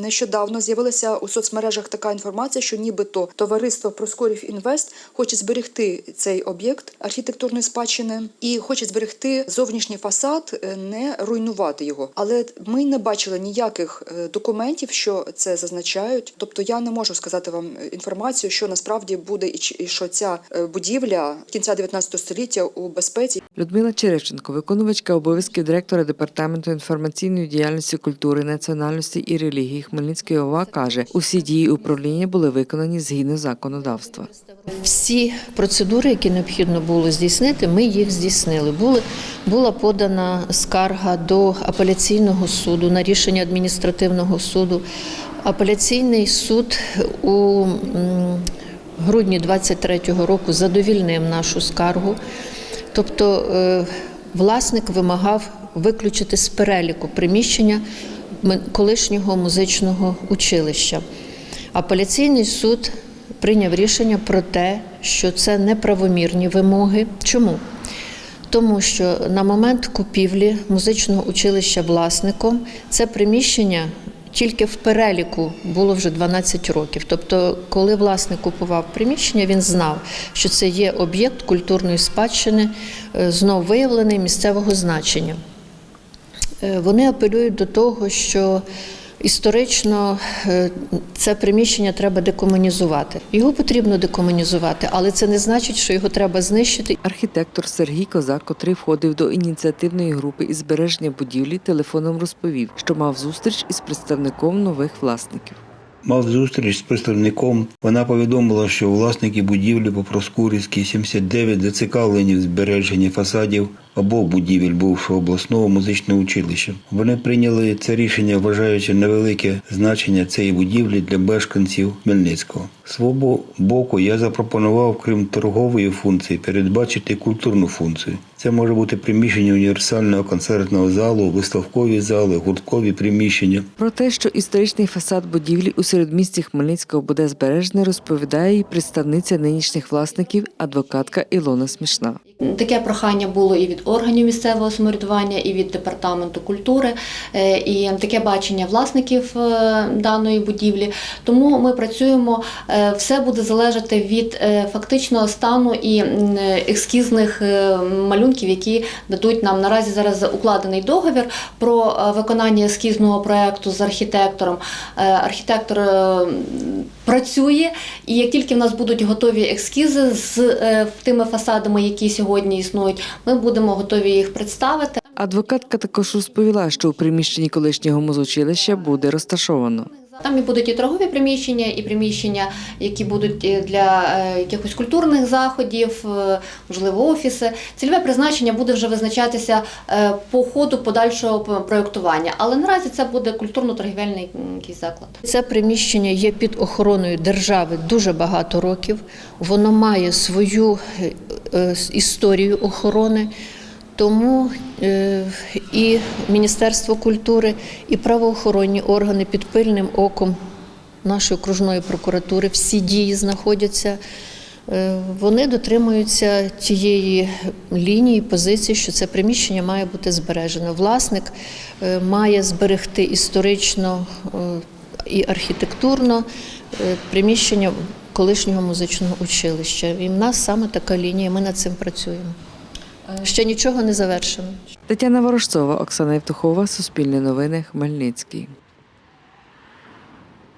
нещодавно з'явилася у соцмережах така інформація, що нібито товариство Проскорів Інвест хоче зберегти цей об'єкт архітектурної спадщини і хоче зберегти зовнішній фасад, е, не руйнувати його. Але ми не бачили ніяких е, документів, що це зазначають. Тобто я не можу сказати вам е, інформацію, що насправді буде і що ця будівля кінця 19 століття у безпеці. Людмила Черевченко, виконувачка обов'язків директора департаменту інформаційної діяльності культури, національності і релігії Хмельницької ОВА, каже, усі дії управління були виконані згідно законодавства. Всі процедури, які необхідно було здійснити, ми їх здійснили. Були, була подана скарга до апеляційного суду на рішення адміністративного суду. Апеляційний суд у грудні 23-го року задовільнив нашу скаргу. Тобто е, власник вимагав виключити з переліку приміщення колишнього музичного училища. Апеляційний суд прийняв рішення про те, що це неправомірні вимоги. Чому? Тому що на момент купівлі музичного училища власником це приміщення тільки в переліку було вже 12 років. Тобто, коли власник купував приміщення, він знав, що це є об'єкт культурної спадщини, е, знов виявлений місцевого значення. Е, Вони апелюють до того, що історично е, це приміщення треба декомунізувати. Його потрібно декомунізувати, але це не значить, що його треба знищити. Архітектор Сергій Козак, котрий входив до ініціативної групи із збереження будівлі, телефоном розповів, що мав зустріч із представником нових власників. Мав зустріч з представником. Вона повідомила, що власники будівлі по Проскурівській 79 зацікавлені в збереженні фасадів обох будівель бувшого обласного музичного училища. Вони прийняли це рішення, вважаючи невелике значення цієї будівлі для мешканців Хмельницького. Свого боку я запропонував, крім торгової функції, передбачити культурну функцію. Це може бути приміщення універсального концертного залу, виставкові зали, гурткові приміщення. Про те, що історичний фасад будівлі у середмісті Хмельницького буде збережений, розповідає і представниця нинішніх власників, адвокатка Ілона Смішна. Таке прохання було і від органів місцевого самоврядування, і від департаменту культури, е, і таке бачення власників е, даної будівлі. Тому ми працюємо. е, Все буде залежати від фактичного стану і ескізних малюнків, які дадуть нам наразі зараз укладений договір про виконання ескізного проекту з архітектором. Архітектор працює, і як тільки в нас будуть готові ескізи з тими фасадами, які сьогодні існують, ми будемо готові їх представити. Адвокатка також розповіла, що у приміщенні колишнього музучилища буде розташовано. Там і будуть і торгові приміщення, і приміщення, які будуть е, для е, якихось культурних заходів, е, можливо, офіси. Цільове призначення буде вже визначатися по ходу подальшого проєктування. Але наразі це буде культурно-торгівельний якийсь заклад. Це приміщення є під охороною держави дуже багато років. Воно має свою історію охорони. Тому е, і Міністерство культури, і правоохоронні органи під пильним оком нашої окружної прокуратури всі дії знаходяться. Е, Вони дотримуються тієї лінії, позиції, що це приміщення має бути збережено. Власник е, має зберегти історично і архітектурно приміщення колишнього музичного училища. І в нас саме така лінія, ми над цим працюємо. Ще нічого не завершено. Тетяна Ворожцова, Оксана Євтухова, Суспільне новини, Хмельницький.